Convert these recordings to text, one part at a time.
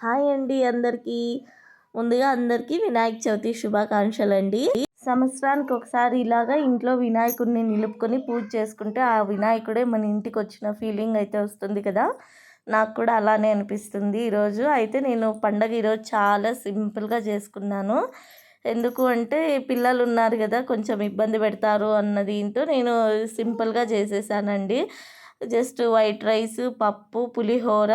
Hi అండి అందరికీ. ముందుగా అందరికీ వినాయక చవితి శుభాకాంక్షలు అండి సంవత్సరానికి ఒకసారి ఇలాగా ఇంట్లో వినాయకుడిని నిలుపుకొని పూజ చేసుకుంటే ఆ వినాయకుడే మన ఇంటికి వచ్చిన ఫీలింగ్ అయితే వస్తుంది కదా. నాకు కూడా అలానే అనిపిస్తుంది ఈరోజు. అయితే నేను పండగ ఈరోజు చాలా సింపుల్గా చేసుకున్నాను. ఎందుకు అంటే పిల్లలు ఉన్నారు కదా కొంచెం ఇబ్బంది పెడతారు అన్న దీంతో నేను సింపుల్గా చేసేసానండి. జస్ట్ వైట్ రైస్ పప్పు పులిహోర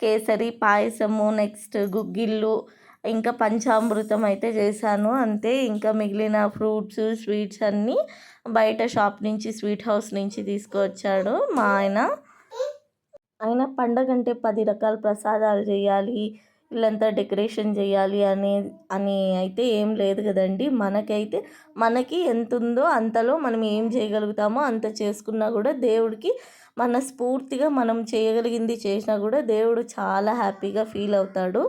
కేసరి పాయసము నెక్స్ట్ గుగ్గిళ్ళు ఇంకా పంచామృతం అయితే చేశాను. అంతే ఇంకా మిగిలిన ఫ్రూట్స్ స్వీట్స్ అన్నీ బయట షాప్ నుంచి స్వీట్ హౌస్ నుంచి తీసుకువచ్చాడు మా ఆయన. ఆయన పండగ అంటే పది రకాల ప్రసాదాలు చేయాలి. వీళ్ళంతా డెకరేషన్ చేయాలి అని అని అయితే ఏం లేదు కదండి. మనకైతే మనకి ఎంత ఉందో అంతలో మనం ఏం చేయగలుగుతామో అంత చేసుకున్నా కూడా దేవుడికి మనస్ఫూర్తిగా మనం చేయగలిగింది చేసినా కూడా దేవుడు చాలా హ్యాపీగా ఫీల్ అవుతాడు.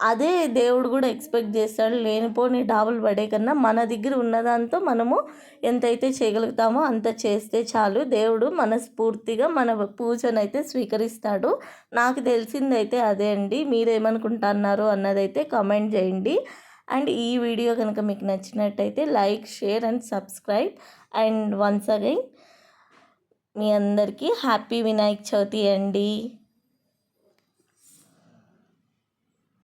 అదే దేవుడు కూడా ఎక్స్పెక్ట్ చేస్తాడు లేనిపోని డాబులు పడే కన్నా మన దగ్గర ఉన్నదాంతో మనము ఎంతైతే చేయగలుగుతామో అంత చేస్తే చాలు. దేవుడు మనస్ఫూర్తిగా మన పూజనైతే స్వీకరిస్తాడు. నాకు తెలిసిందైతే అదే అండి. మీరేమనుకుంటున్నారు అన్నదైతే కమెంట్ చేయండి. అండ్ ఈ వీడియో కనుక మీకు నచ్చినట్టయితే like share and subscribe. And once again మీ అందరికీ హ్యాపీ వినాయక చవితి అండి.